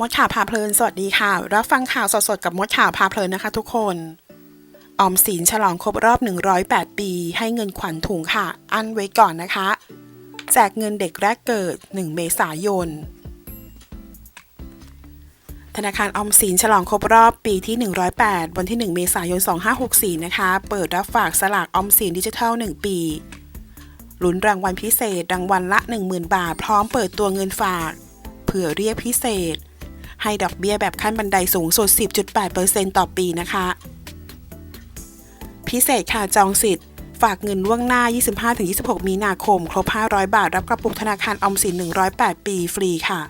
มดข่าวพาเพลิน สวัสดีค่ะ รับฟังข่าวสดๆ กับมดข่าวพาเพลินนะคะทุกคน ออมสินฉลองครบรอบ 108 ปี ให้เงินขวัญถุงค่ะ อันไว้ก่อนนะคะ แจกเงินเด็กแรกเกิด 1 เมษายน ธนาคารออมสินฉลองครบรอบปีที่ 108 วันที่ 1 เมษายน 2564 นะคะ เปิดรับฝากสลากออมสินดิจิทัล 1 ปีลุ้นรางวัลพิเศษรางวัลละ 10,000 บาท พร้อมเปิดตัวเงินฝาก เผื่อเรียกพิเศษ ให้ดอกเบี้ยแบบขั้นบันไดสูงสุด 10.8%ต่อปีนะคะ พิเศษค่ะจองสิทธิ์ฝากเงินล่วงหน้า 25-26 มีนาคม ครบ 500 บาท รับกระปุกธนาคารออมสิน 108 ปีฟรีค่ะ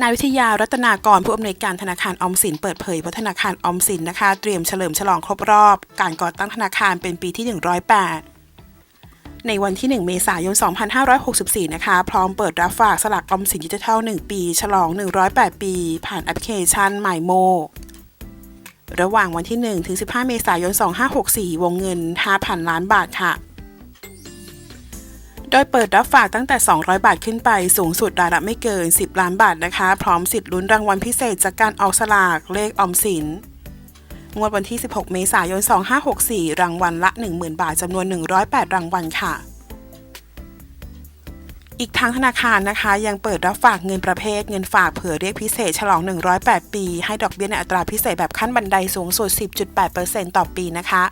นายวิทยารัตนากรผู้อำนวยการธนาคารออมสินเปิดเผยว่าธนาคารออมสินนะคะ เตรียมเฉลิมฉลองครบรอบ การก่อตั้งธนาคารเป็นปีที่ 108 ในวันที่ 1 เมษายน 2564 นะคะ พร้อมเปิดรับฝากสลากออมสินดิจิทัล 1 ปี ฉลอง 108 ปี ผ่านแอปพลิเคชัน My Mo ระหว่างวันที่ 1 ถึง 15 เมษายน 2564 วงเงิน 5,000 ล้านบาทค่ะ โดยเปิดรับฝากตั้งแต่ 200 บาทขึ้นไป สูงสุดรายละไม่เกิน 10 ล้านบาทนะคะ พร้อมสิทธิ์ลุ้นรางวัลพิเศษจากการออกสลาก เลขออมสิน งวดวันที่ 16 เมษายน 2564 รางวัลละ 10,000 บาทจำนวน 108 รางวัลค่ะอีกทางธนาคารนะคะยังเปิดรับฝากเงินประเภทเงินฝากเผื่อเรียกพิเศษฉลอง 108 ปี ให้ดอกเบี้ยในอัตราพิเศษแบบขั้นบันไดสูงสุด 10.8%ต่อปีนะคะ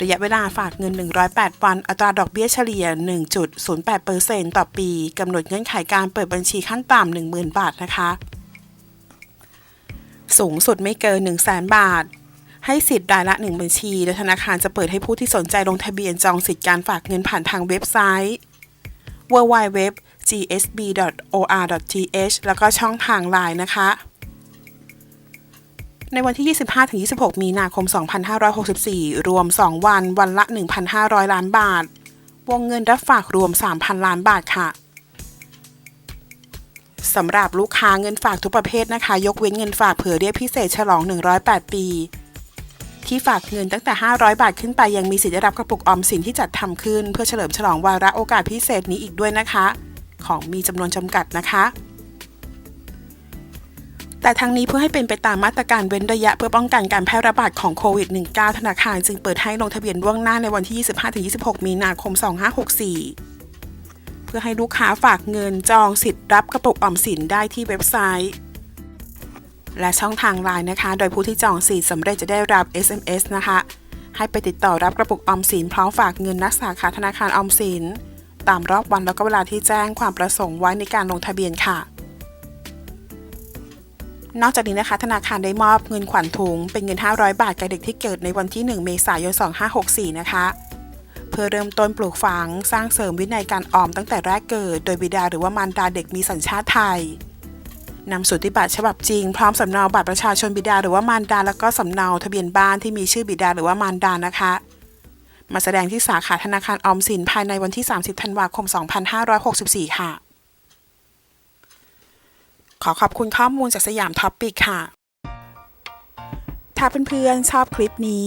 ระยะเวลาฝากเงิน 108 วัน อัตราดอกเบี้ยเฉลี่ย 1.08%ต่อปี กำหนดเงื่อนไขการเปิดบัญชีขั้นต่ำ10,000 บาทนะคะ สูงสุดไม่เกิน 1 0 0 0 0 0บาท ให้สิทธิ์รายละ 1 บัญชีและธนาคารจะเปิดให้ผู้ที่สนใจลงทะเบียนจองสิทธิการฝากเงินผ่านทางเว็บไซต์ www.gsb.or.th แล้วก็ช่องทางไลน์นะคะ ในวันที่ 25-26 มีนาคม 2564 รวม 2 วัน วันละ 1,500 ล้านบาท วงเงินรับฝากรวม 3,000 ล้านบาทค่ะ สำหรับลูกค้าเงินฝากทุกประเภทนะคะ ยกเว้นเงินฝากเผื่อเรียกพิเศษฉลอง 108 ปี ที่ฝากเงินตั้งแต่ 500 บาทขึ้นไปยังมีสิทธิ์ได้รับกระปุกออมสินที่จัดทำขึ้น เพื่อเฉลิมฉลองวาระโอกาสพิเศษนี้อีกด้วยนะคะ ของมีจำนวนจำกัดนะคะแต่ทั้งนี้เพื่อให้เป็นไปตามมาตรการเว้นระยะเพื่อป้องกันการแพร่ระบาดของโควิด -19 ธนาคารจึงเปิดให้ลงทะเบียนล่วงหน้าในวันที่ 25-26 มีนาคม 2564 พื่อให้ลูกค้าฝากเงินจองสิทธิ์รับกระปุกออมสินได้ที่เว็บไซต์ และช่องทางไลน์นะคะ โดยผู้ที่จองสิทธิ์สำเร็จจะได้รับ SMS นะคะ ให้ไปติดต่อรับกระปุกออมสินพร้อมฝากเงินนักสาขาธนาคารออมสิน ตามรอบวันแล้วก็เวลาที่แจ้งความประสงค์ไว้ในการลงทะเบียนค่ะนอกจากนี้นะคะ ธนาคารได้มอบเงินขวัญถุง เป็นเงิน 500 บาทแก่เด็กที่เกิดในวันที่ 1 เมษายน 2564 นะคะ พื่อเริ่มต้นปลูกฝัง สร้างเสริมวินัยการออมตั้งแต่แรกเกิด โดยบิดาหรือว่ามารดาเด็กมีสัญชาติไทยนำสูติบัตรฉบับจริงพร้อมสำเนาบัตรประชาชนบิดาหรือว่ามารดา แล้วก็สำเนาทะเบียนบ้านที่มีชื่อบิดาหรือว่ามารดานะคะ มาแสดงที่สาขาธนาคารออมสินภายในวันที่ 30 ธันวาคม 2564 ค่ะ ขอขอบคุณข้อมูลจากสยามท็อปปิกค่ะ ถ้าเพื่อนๆชอบคลิปนี้